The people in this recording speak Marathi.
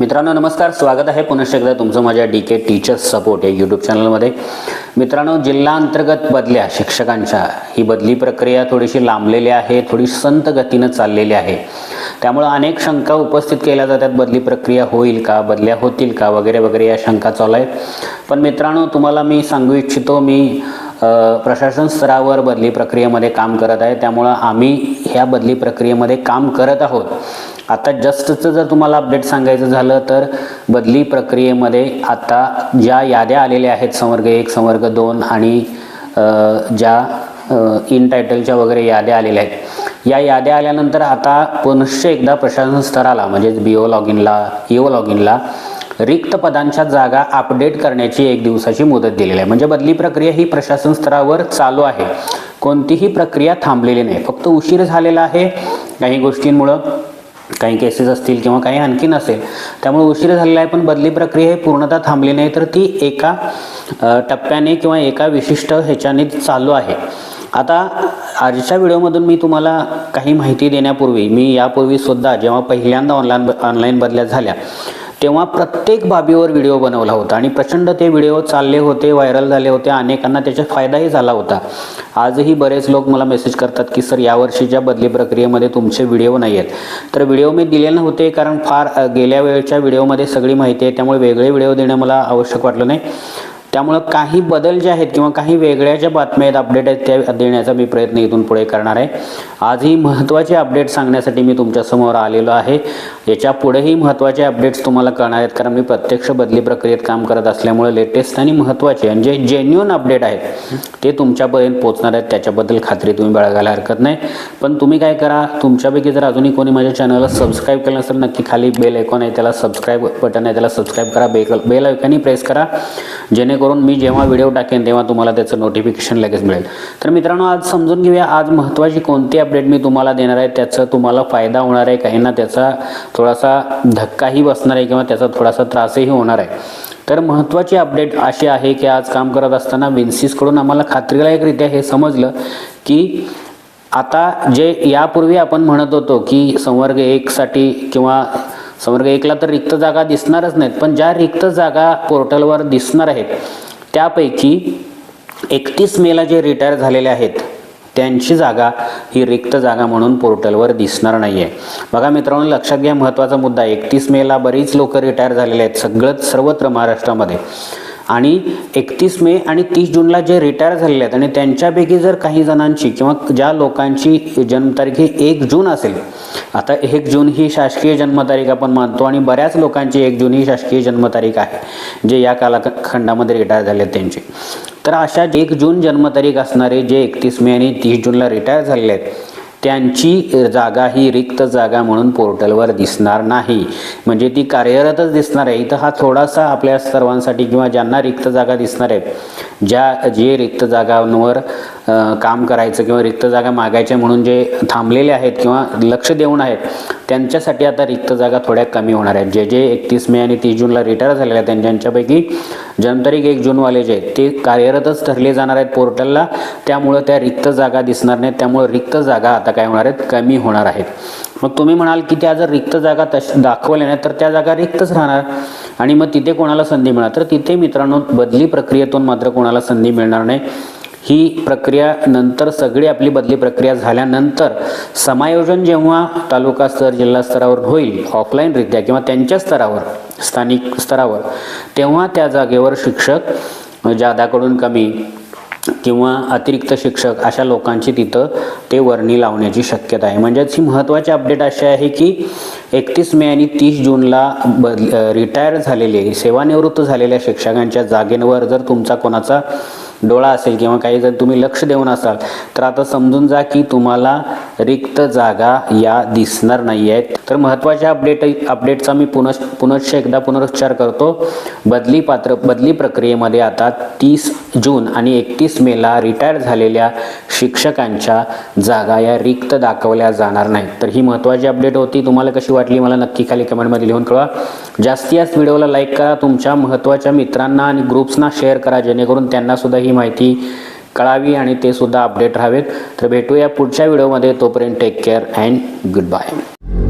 मित्रांनो नमस्कार. स्वागत आहे पुनश्च एकदा तुमचं माझ्या डी के टीचर्स सपोर्ट या यूट्यूब चॅनलमध्ये मित्रांनो जिल्हा अंतर्गत बदल्या शिक्षकांच्या. ही बदली प्रक्रिया थोडीशी लांबलेली आहे थोडी संत गतीनं चाललेली आहे. त्यामुळं अनेक शंका उपस्थित केल्या जातात. बदली प्रक्रिया होईल का बदल्या होतील का वगैरे वगैरे या शंका चालू आहेत. पण मित्रांनो तुम्हाला मी सांगू इच्छितो मी प्रशासन स्तरावर बदली प्रक्रियेमध्ये काम करत आहे. त्यामुळं आम्ही ह्या बदली प्रक्रियेमध्ये काम करत आहोत. आता जस्टचं जर तुम्हाला अपडेट सांगायचं झालं तर बदली प्रक्रियेमध्ये आता ज्या याद्या आलेल्या आहेत संवर्ग एक संवर्ग दोन आणि ज्या इन टायटलच्या वगैरे याद्या आलेल्या आहेत. या याद्या आल्यानंतर आता पुनश्च एकदा प्रशासन स्तराला म्हणजेच बी ओ लॉग इनला ई ओ लॉग इनला रिक्त पदांच्या जागा अपडेट करण्याची एक दिवसाची मुदत दिलेली आहे. म्हणजे बदली प्रक्रिया ही प्रशासन स्तरावर चालू आहे. कोणतीही प्रक्रिया थांबलेली नाही. फक्त उशीर झालेला आहे काही गोष्टींमुळं. काही केसेस असतील किंवा काही आणखीन असेल त्यामुळे उशीर झालेला आहे पण बदली प्रक्रिया ही पूर्णतः थांबली नाही तर ती एका टप्प्याने किंवा एका विशिष्ट ह्याच्याने चालू आहे. आता आजच्या व्हिडिओमधून मी तुम्हाला काही माहिती देण्यापूर्वी मी यापूर्वी सुद्धा जेव्हा पहिल्यांदा ऑनलाईन ऑनलाईन बदल्या झाल्या तेव्हा प्रत्येक बाबीवर व्हिडिओ बनवला होता आणि प्रचंड ते व्हिडिओ चालले होते व्हायरल झाले होते. अनेकांना त्याचा फायदाही झाला होता. आजही बरेच लोक मला मेसेज करतात की सर यावर्षीच्या बदली प्रक्रियेमध्ये तुमचे व्हिडिओ नाही आहेत तर व्हिडिओ मी दिले नव्हते कारण फार गेल्या वेळच्या व्हिडिओमध्ये सगळी माहिती आहे. त्यामुळे वेगळे व्हिडिओ देणं मला आवश्यक वाटलं नाही. त्यामुळं काही बदल जे आहेत किंवा काही वेगळ्या ज्या बातम्या आहेत अपडेट आहेत त्या देण्याचा मी प्रयत्न इथून पुढे करणार आहे. आजही महत्त्वाचे अपडेट सांगण्यासाठी मी तुमच्यासमोर आलेलो आहे. याच्या पुढेही महत्त्वाचे अपडेट्स तुम्हाला कळणार आहेत कारण मी प्रत्यक्ष बदली प्रक्रियेत काम करत असल्यामुळे लेटेस्ट आणि महत्त्वाचे आणि जे जेन्युन अपडेट आहेत ते तुमच्यापर्यंत पोहोचणार आहेत. त्याच्याबद्दल खात्री तुम्ही बाळगायला हरकत नाही. पण तुम्ही काय करा तुमच्यापैकी जर अजूनही कोणी माझ्या चॅनलला सबस्क्राईब केलं नसेल नक्की खाली बेल आयकॉन आहे त्याला सबस्क्राईब बटन आहे त्याला सबस्क्राईब करा. बेल बेल आयकॉनही प्रेस करा. जेणेकरून मी जेव्हा व्हिडिओ टाकेन तेव्हा तुम्हाला त्याचं नोटिफिकेशन लगेच मिळेल. तर मित्रांनो आज समजून घेऊया आज महत्त्वाची कोणती अपडेट मी तुम्हाला देणार आहे. त्याचा तुम्हाला फायदा होणार आहे काहींना. त्याचा थोडासा धक्काही बसणार आहे किंवा त्याचा थोडासा त्रासही होणार आहे. तर महत्त्वाची अपडेट अशी आहे की आज काम करत असताना विन्सिसकडून आम्हाला खात्रीलायकरित्या हे समजलं की आता जे यापूर्वी आपण म्हणत होतो की संवर्ग एकसाठी किंवा संवर्ग एकला तर रिक्त जागा दिसणारच नाहीत पण ज्या रिक्त जागा पोर्टलवर दिसणार आहेत त्यापैकी एकतीस मेला जे रिटायर झालेले आहेत त्यांची जागा ही रिक्त जागा म्हणून पोर्टलवर दिसणार नाही आहे बघा मित्रांनो लक्षात घ्या महत्त्वाचा मुद्दा. एकतीस मेला बरीच लोक रिटायर झालेले आहेत सगळंच सर्वत्र महाराष्ट्रामध्ये. आणि एकतीस मे आणि तीस जूनला जे रिटायर झालेले आहेत आणि त्यांच्यापैकी जर काही जणांची किंवा ज्या लोकांची जन्मतारीख ही एक जून असेल आता एक जून ही शासकीय जन्मतारीख आपण मानतो आणि बऱ्याच लोकांची एक जून ही शासकीय जन्मतारीख आहे जे या कालखंडामध्ये रिटायर झाले आहेत त्यांची. तर अशा एक जून जन्मतारीख असणारे जे एकतीस मे आणि तीस जूनला रिटायर झालेले आहेत त्यांची जागा ही रिक्त जागा म्हणून पोर्टलवर दिसणार नाही. म्हणजे ती कार्यरतच दिसणार आहे. इथं हा थोडासा आपल्या सर्वांसाठी किंवा ज्यांना रिक्त जागा दिसणार आहेत ज्या जे रिक्त जागांवर काम करायचं किंवा रिक्त जागा मागायच्या म्हणून जे थांबलेले आहेत किंवा लक्ष देऊन आहेत त्यांच्यासाठी आता रिक्त जागा थोड्या कमी होणार आहेत. जे जे एकतीस मे आणि तीस जूनला रिटायर झालेले आहेत त्यांच्यापैकी ज्यांच्यापैकी जन्मतारीख एक जूनवाले जे आहेत ते कार्यरतच ठरले जाणार आहेत पोर्टलला. त्यामुळं त्या रिक्त जागा दिसणार नाहीत. त्यामुळं रिक्त जागा आता काय होणार आहेत? कमी होणार आहेत. मग तुम्ही म्हणाल की त्या जर रिक्त जागा तश दाखवल्या नाही तर त्या जागा रिक्तच राहणार. आणि मग तिथे कोणाला संधी मिळणार? तर तिथे मित्रांनो बदली प्रक्रियेतून मात्र कोणाला संधी मिळणार नाही. ही प्रक्रिया नंतर सगळी आपली बदली प्रक्रिया झाल्यानंतर समायोजन जेव्हा तालुका स्तर जिल्हा स्तरावर होईल ऑफलाईनरित्या किंवा त्यांच्या स्तरावर स्थानिक स्तरावर तेव्हा त्या जागेवर शिक्षक जादाकडून कमी किंवा अतिरिक्त शिक्षक अशा लोकांची तिथं ते वर्णी लावण्याची शक्यता आहे. म्हणजेच ही महत्त्वाची अपडेट अशी आहे की एकतीस मे आणि तीस जूनला बद रिटायर झालेले सेवानिवृत्त झालेल्या शिक्षकांच्या जागेवर जर तुमचा कोणाचा डोळा असेल किंवा काही जर तुम्ही लक्ष देऊन असाल तर आता समजून जा की तुम्हाला रिक्त जागा या दिसणार नाही आहेत तर महत्त्वाच्या अपडेट अपडेटचा मी पुनश पुनश्च एकदा पुनरुच्चार करतो. बदली पात्र बदली प्रक्रियेमध्ये आता तीस जून आणि एकतीस मेला रिटायर झालेल्या शिक्षकांच्या जागा या रिक्त दाखवल्या जाणार नाहीत. तर ही महत्त्वाची अपडेट होती. तुम्हाला कशी वाटली मला नक्की खाली कमेंटमध्ये लिहून कळवा. जास्ती याच व्हिडिओला लाईक करा. तुमच्या महत्त्वाच्या मित्रांना आणि ग्रुप्सना शेअर करा जेणेकरून त्यांना सुद्धा ही माहिती कळावी आणि ते सुद्धा अपडेट राहावेत. तर भेटूया पुढच्या व्हिडिओमध्ये तोपर्यंत take care and good bye